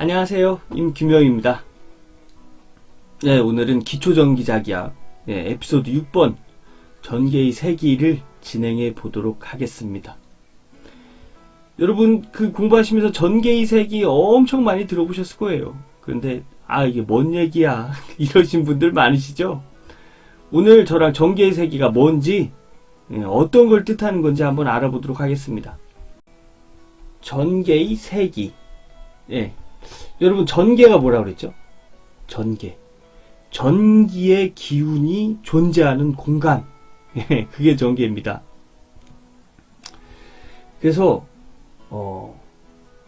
안녕하세요. 임규명입니다. 네, 오늘은 기초전기자기야 네, 에피소드 6번 전개의 세기를 진행해 보도록 하겠습니다. 여러분 그 공부하시면서 전개의 세기 엄청 많이 들어보셨을 거예요. 그런데 아 이게 뭔 얘기야 이러신 분들 많으시죠? 오늘 저랑 전개의 세기가 뭔지 예, 어떤 걸 뜻하는 건지 한번 알아보도록 하겠습니다. 전개의 세기. 예. 여러분 전개가 뭐라 그랬죠? 전개. 전기의 기운이 존재하는 공간. 예, 그게 전개입니다. 그래서 어,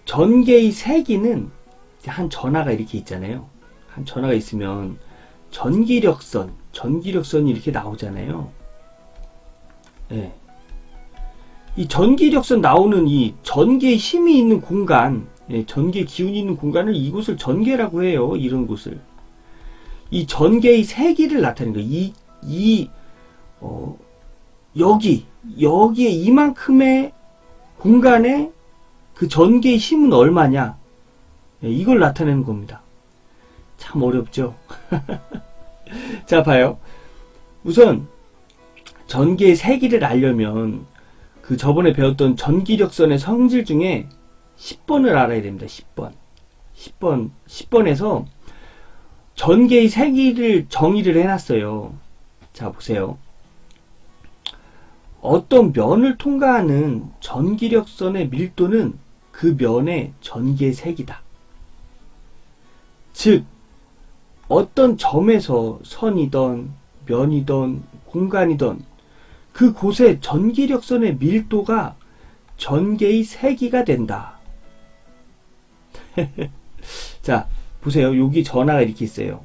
전개의 세기는 한 전하가 이렇게 있잖아요. 한 전하가 있으면 전기력선, 전기력선이 이렇게 나오잖아요. 예. 이 전기력선 나오는 이 전기의 힘이 있는 공간, 예, 전기의 기운이 있는 공간을 이곳을 전개라고 해요. 이런 곳을. 이 전개의 세기를 나타내는 거예요. 이, 이, 어, 여기, 여기에 이만큼의 공간에 그 전개의 힘은 얼마냐. 예, 이걸 나타내는 겁니다. 참 어렵죠? 자, 봐요. 우선, 전개의 세기를 알려면 그 저번에 배웠던 전기력선의 성질 중에 10번을 알아야 됩니다. 10번. 10번, 10번에서 전개의 세기를 정의를 해놨어요. 자, 보세요. 어떤 면을 통과하는 전기력선의 밀도는 그 면의 전기의 색이다. 즉, 어떤 점에서 선이던 면이던 공간이던 그곳의 전기력선의 밀도가 전개의 세기가 된다. 자, 보세요. 여기 전화가 이렇게 있어요.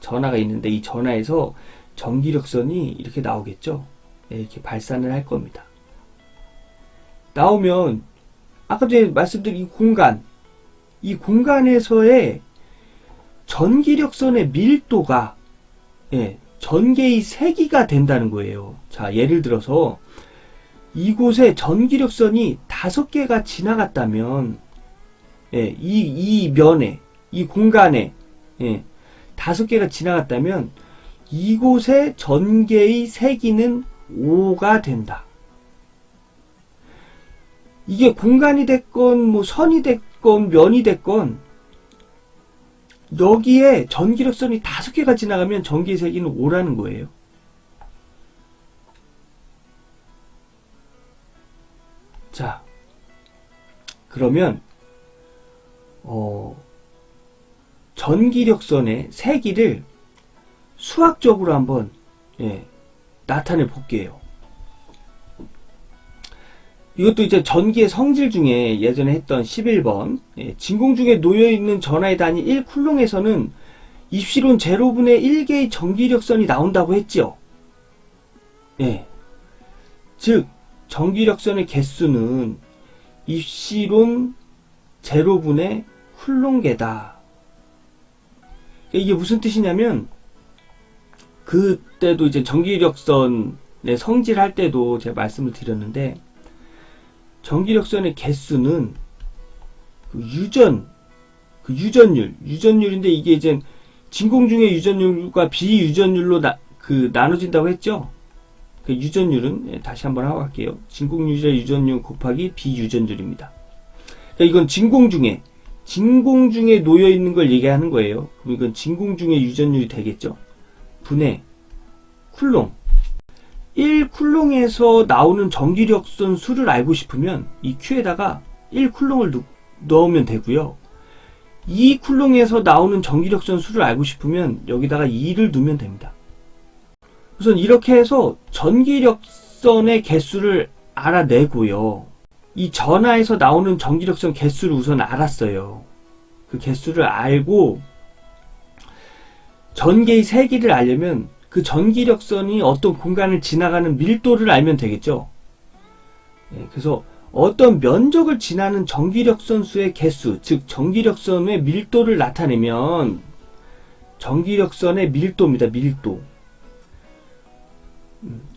전화가 있는데 이 전화에서 전기력선이 이렇게 나오겠죠? 네, 이렇게 발산을 할 겁니다. 나오면 아까 전에 말씀드린 이 공간, 이 공간에서의 전기력선의 밀도가 예, 전개의 세기가 된다는 거예요. 자, 예를 들어서 이곳에 전기력선이 다섯 개가 지나갔다면 예, 이, 이 면에, 이 공간에 예, 다섯 개가 지나갔다면 이곳의 전개의 세기는 5가 된다. 이게 공간이 됐건 뭐 선이 됐건 면이 됐건 여기에 전기력선이 다섯 개가 지나가면 전기의 세기는 5라는 거예요. 자, 그러면 어, 전기력선의 세기를 수학적으로 한번 예, 나타내 볼게요. 이것도 이제 전기의 성질 중에 예전에 했던 11번 예, 진공 중에 놓여 있는 전하의 단위 1쿨롱에서는 입시론 제로분의 1개의 전기력선이 나온다고 했지요. 예. 즉 전기력선의 개수는 입시론 제로분의 쿨롱계다. 이게 무슨 뜻이냐면 그때도 이제 전기력선의 성질 할 때도 제가 말씀을 드렸는데 전기력선의 개수는 그 유전 그 유전율 유전율인데 이게 이제 진공 중의 유전율과 비유전율로 나, 그 나눠진다고 했죠. 그 유전율은 예, 다시 한번 하고 갈게요. 진공 유전 유전율 곱하기 비유전율입니다. 그러니까 이건 진공 중에 진공 중에 놓여 있는 걸 얘기하는 거예요. 그럼 이건 진공 중의 유전율이 되겠죠. 분의 쿨롱 1 쿨롱에서 나오는 전기력선 수를 알고 싶으면 이 Q에다가 1 쿨롱을 넣으면 되고요. 2 쿨롱에서 나오는 전기력선 수를 알고 싶으면 여기다가 2를 두면 됩니다. 우선 이렇게 해서 전기력선의 개수를 알아내고요. 이 전하에서 나오는 전기력선 개수를 우선 알았어요. 그 개수를 알고 전개의 세기를 알려면 그 전기력선이 어떤 공간을 지나가는 밀도를 알면 되겠죠. 예, 그래서 어떤 면적을 지나는 전기력선 수의 개수, 즉 전기력선의 밀도를 나타내면 전기력선의 밀도입니다. 밀도.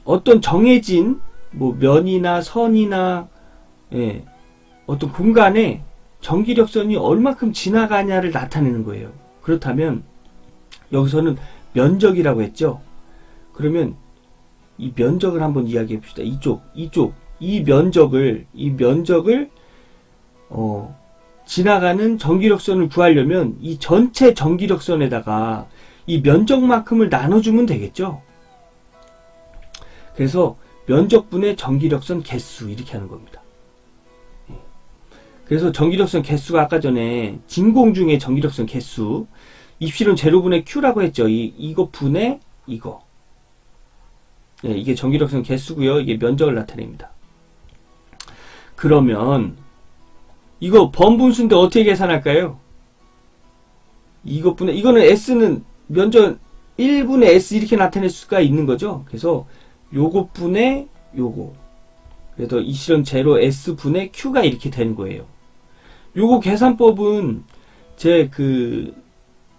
음, 어떤 정해진 뭐 면이나 선이나 예, 어떤 공간에 전기력선이 얼마큼 지나가냐를 나타내는 거예요. 그렇다면 여기서는 면적이라고 했죠. 그러면 이 면적을 한번 이야기해 봅시다. 이쪽, 이쪽, 이 면적을 이 면적을 어, 지나가는 전기력선을 구하려면 이 전체 전기력선에다가 이 면적만큼을 나눠주면 되겠죠. 그래서 면적분의 전기력선 개수 이렇게 하는 겁니다. 예. 그래서 전기력선 개수가 아까 전에 진공 중의 전기력선 개수 입실은 제로분의 Q라고 했죠. 이, 이거 분의 이거. 예, 이게 전기력선 개수고요. 이게 면적을 나타냅니다. 그러면 이거 번분수인데 어떻게 계산할까요? 이것분의 이거는 S는 면적 1분의 S 이렇게 나타낼 수가 있는 거죠. 그래서 요것분의 요거. 그래서 이 실은 제로 S분의 Q가 이렇게 되는 거예요. 요거 계산법은 제 그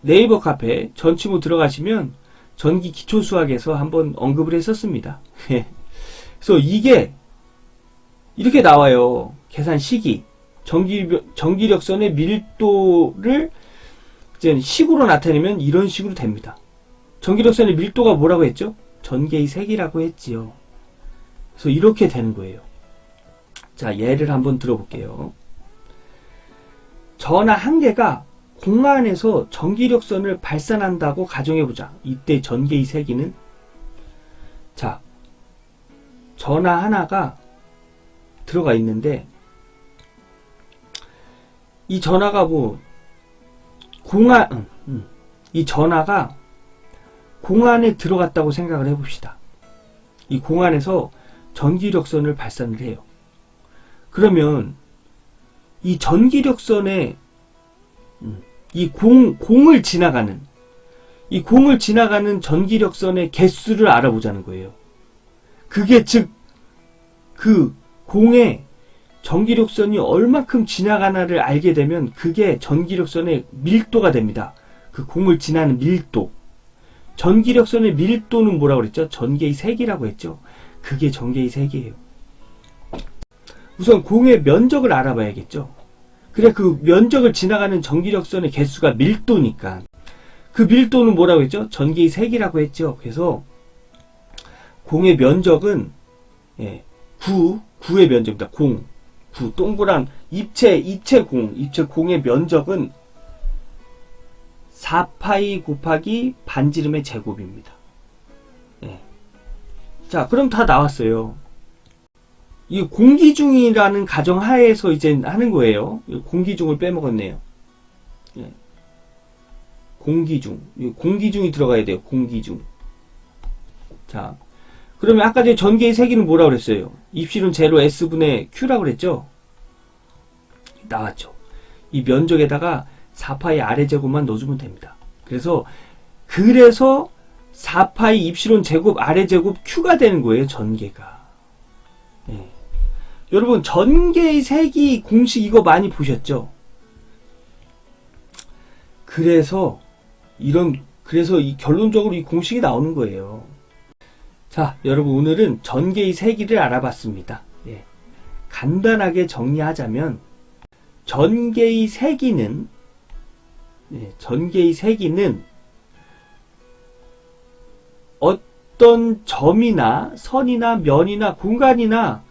네이버 카페 전치모 들어가시면 전기 기초 수학에서 한번 언급을 했었습니다. 그래서 이게 이렇게 나와요. 계산 시기. 전기, 전기력선의 밀도를 이제 식으로 나타내면 이런 식으로 됩니다. 전기력선의 밀도가 뭐라고 했죠? 전개의 색이라고 했지요. 그래서 이렇게 되는 거예요. 자, 예를 한번 들어볼게요. 전화 한 개가 공안에서 전기력선을 발산한다고 가정해보자. 이때 전개의 세기는 자, 전화 하나가 들어가 있는데 이 전화가 뭐 공안. 이 전화가 공안에 들어갔다고 생각을 해봅시다. 이 공안에서 전기력선을 발산을 해요. 그러면 이 전기력선에 음, 이 공, 공을 지나가는 이 공을 지나가는 전기력선의 개수를 알아보자는 거예요. 그게 즉 그 공에 전기력선이 얼마큼 지나가나를 알게 되면 그게 전기력선의 밀도가 됩니다. 그 공을 지나는 밀도. 전기력선의 밀도는 뭐라고 그랬죠? 전개의 색이라고 했죠. 그게 전개의 색이에요. 우선 공의 면적을 알아봐야겠죠. 그래 그 면적을 지나가는 전기력선의 개수가 밀도니까 그 밀도는 뭐라고 했죠? 전개의 색이라고 했죠. 그래서 공의 면적은 예, 9, 9의 면적입니다. 공, 9, 동그란 입체, 입체 공, 입체 공의 면적은 4파이 곱하기 반지름의 제곱입니다. 예. 자, 그럼 다 나왔어요. 이 공기중이라는 가정 하에서 이제 하는 거예요. 공기중을 빼먹었네요. 예. 공기중. 공기중이 들어가야 돼요. 공기중. 자, 그러면 아까 전에 전개의 세기는 뭐라고 그랬어요? 입실은 제로 S분의 Q라고 그랬죠? 나왔죠. 이 면적에다가 4파이 아래 제곱만 넣어주면 됩니다. 그래서 그래서 4파이 입실은 제곱 아래 제곱 Q가 되는 거예요. 전개가. 예. 여러분 전개의 세기 공식 이거 많이 보셨죠? 그래서 이런 그래서 이 결론적으로 이 공식이 나오는 거예요. 자, 여러분 오늘은 전개의 세기를 알아봤습니다. 예. 간단하게 정리하자면 전개의 세기는 예, 전개의 세기는 어떤 점이나 선이나 면이나 공간이나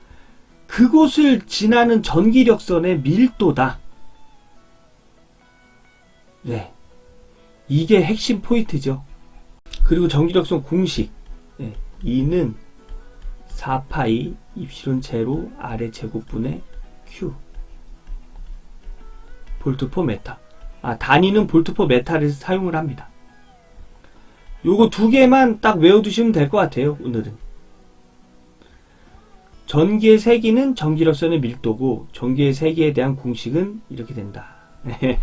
그곳을 지나는 전기력선의 밀도다. 네. 이게 핵심 포인트죠. 그리고 전기력선 공식. 네. 2는 4파이 입실은 제로 아래 제곱분의 Q. 볼트 포 메타. 아, 단위는 볼트 포 메타를 사용을 합니다. 요거 두 개만 딱 외워두시면 될 것 같아요, 오늘은. 전기의 세기는 전기력선의 밀도고, 전기의 세기에 대한 공식은 이렇게 된다. 네.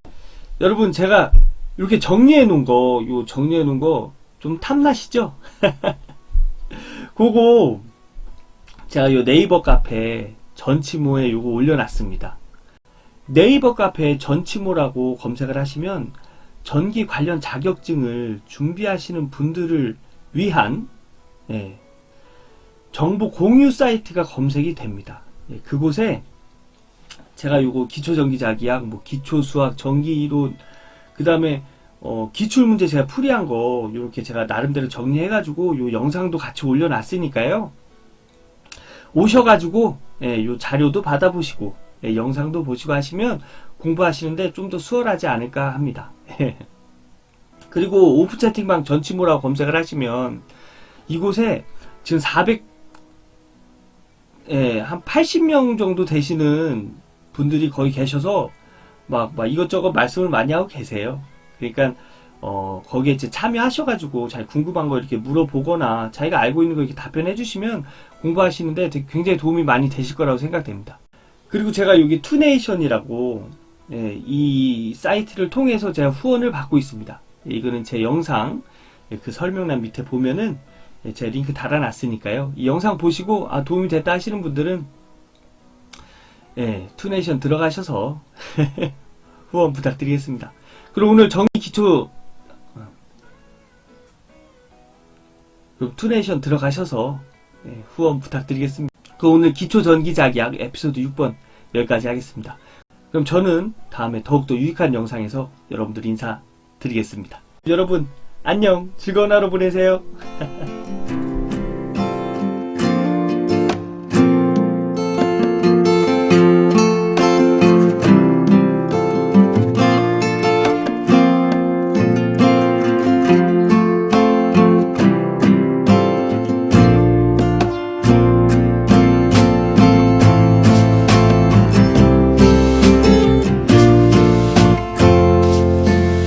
여러분, 제가 이렇게 정리해 놓은 거, 요 정리해 놓은 거 좀 탐나시죠? 그거, 제가 요 네이버 카페 전치모에 요거 올려놨습니다. 네이버 카페 전치모라고 검색을 하시면 전기 관련 자격증을 준비하시는 분들을 위한 예, 정보 공유 사이트가 검색이 됩니다. 예, 그곳에 제가 요거 기초 전기자기학, 뭐 기초 수학, 전기 이론, 그 다음에 어, 기출 문제 제가 풀이한 거 이렇게 제가 나름대로 정리해가지고 요 영상도 같이 올려놨으니까요. 오셔가지고 예, 요 자료도 받아보시고 예, 영상도 보시고 하시면 공부하시는데 좀 더 수월하지 않을까 합니다. 그리고 오프 채팅방 전치모라고 검색을 하시면 이곳에 지금 400, 예, 한 80명 정도 되시는 분들이 거의 계셔서 막, 막 이것저것 말씀을 많이 하고 계세요. 그러니까 어, 거기에 이제 참여하셔가지고 잘 궁금한 거 이렇게 물어보거나 자기가 알고 있는 거 이렇게 답변해 주시면 공부하시는데 굉장히 도움이 많이 되실 거라고 생각됩니다. 그리고 제가 여기 투네이션이라고 예, 이 사이트를 통해서 제가 후원을 받고 있습니다. 예, 이거는 제 영상 예, 그 설명란 밑에 보면은 예, 제가 링크 달아놨으니까요. 이 영상 보시고 아 도움이 됐다 하시는 분들은 예, 투네이션 들어가셔서 후원 부탁드리겠습니다. 그리고 오늘 정기 기초 어, 그럼 투네이션 들어가셔서 예, 후원 부탁드리겠습니다. 그 오늘 기초 전기자기학 에피소드 6번 여기까지 하겠습니다. 그럼 저는 다음에 더욱더 유익한 영상에서 여러분들 인사드리겠습니다. 여러분 안녕 즐거운 하루 보내세요.